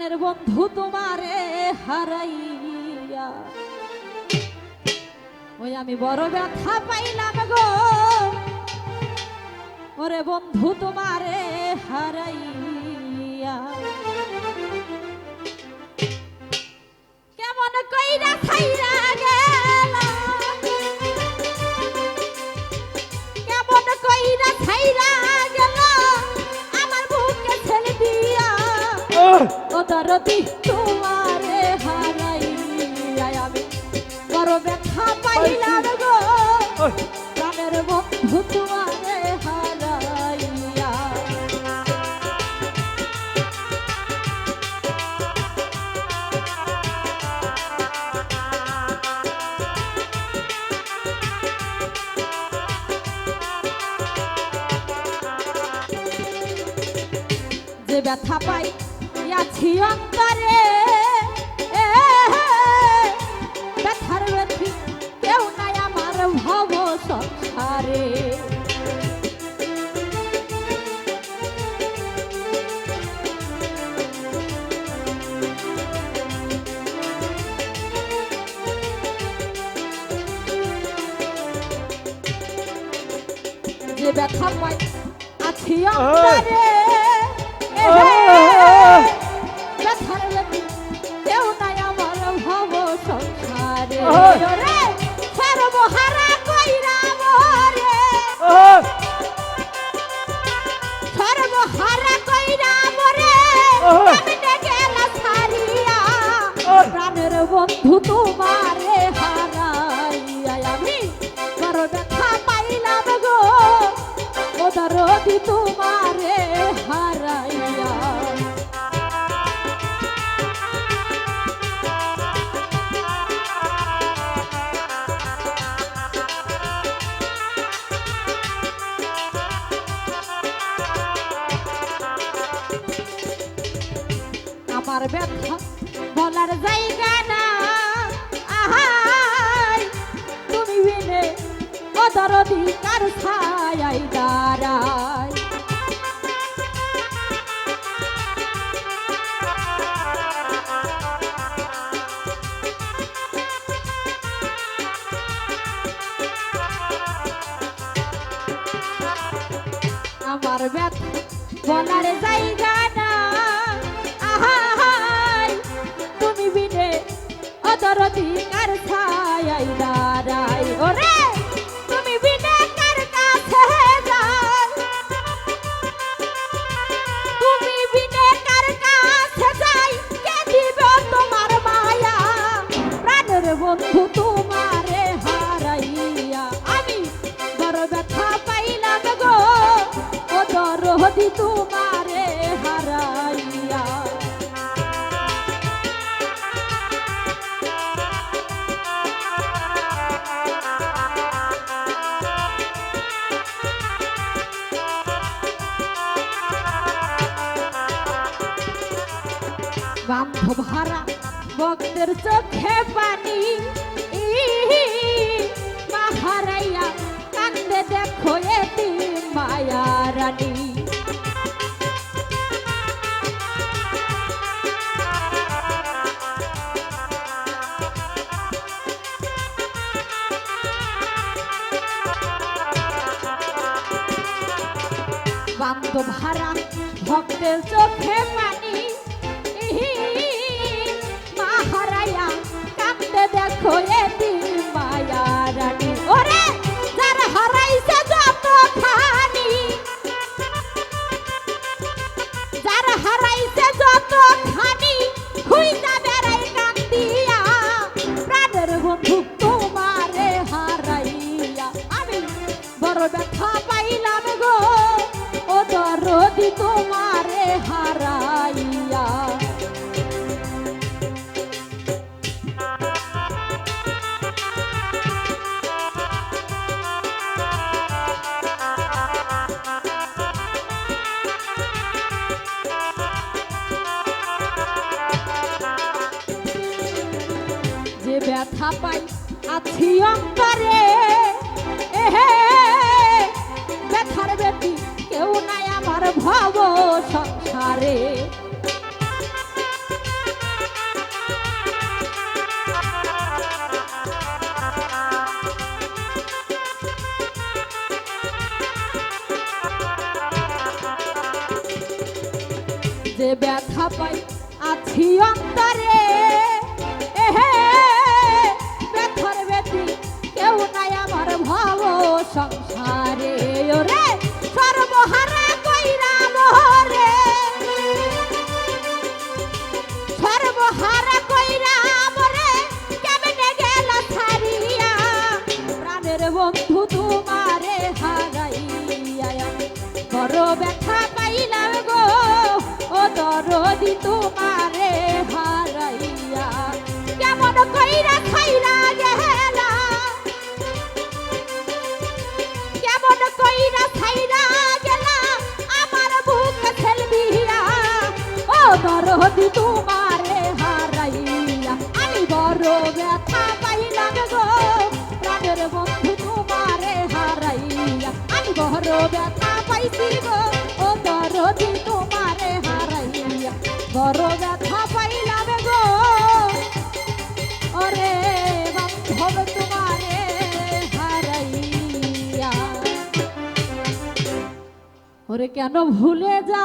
প্রাণের বন্ধু তোমারে হারাইয়া। ওই আমি বড় ব্যথা পাইলাম গো। ওরে বন্ধু তোমারে হারাইয়া। দরদি তোমারে হারাইয়া আমি। বড় ব্যথা পাইলাম গো। প্রাণের বন্ধু তোমারে হারাইয়া যে ব্যথা পাই আছি অন্তরে। ব্যথার ব্যথি কেউ নাই আমার ভব সংসারে। ব্যথা পাই আছি অন্তরে প্রাণের বন্ধু তোমারে হারাইয়া আমি বড় দেখা পাইলাম গো ও তোমারে আমার ব্যথা বলার জায়গা না আহাই তুমি বিনে অদরদি কার ছায়াই দাঁড়াই আমার ব্যথা বলার জায়গা দরদি তোমারে হারাইয়া। বান্ধব হারা ভক্তের চোখে পানি ভক্তের চোখে পানি। ইহি, মা দেখো এটি মায়া রানী ওরে যার হারাইছে যত খানি যার হারাইছে যত খানি খুইজা বেড়াই কান্দিয়া প্রাণের বন্ধু তোমারে হারাইয়া। আমি বড় ব্যথা পাইলাম দরদি তোমারে হারাইয়া। যে ব্যথা পাই আছি অন্তরে এহে ব্যথার ব্যথি। কেউ নাই আমার ভব সংসারে। যে ব্যথা পাই আছি অন্তরে ব্যথার ব্যথি কেউ নাই আমার সংসার। কইরা খাইরা গেলা। কেমন কইরা খাইরা গেলা, আমার বুকে ঠেলবিয়া। ও দরদি তোমারে হারাইয়া, আমি বড় ব্যথা পাইলাম গো। প্রাণের বন্ধু তোমারে হারাইয়া, আমি বড় ব্যথা পাইছি গো। ওরে কেন ভুলে যা?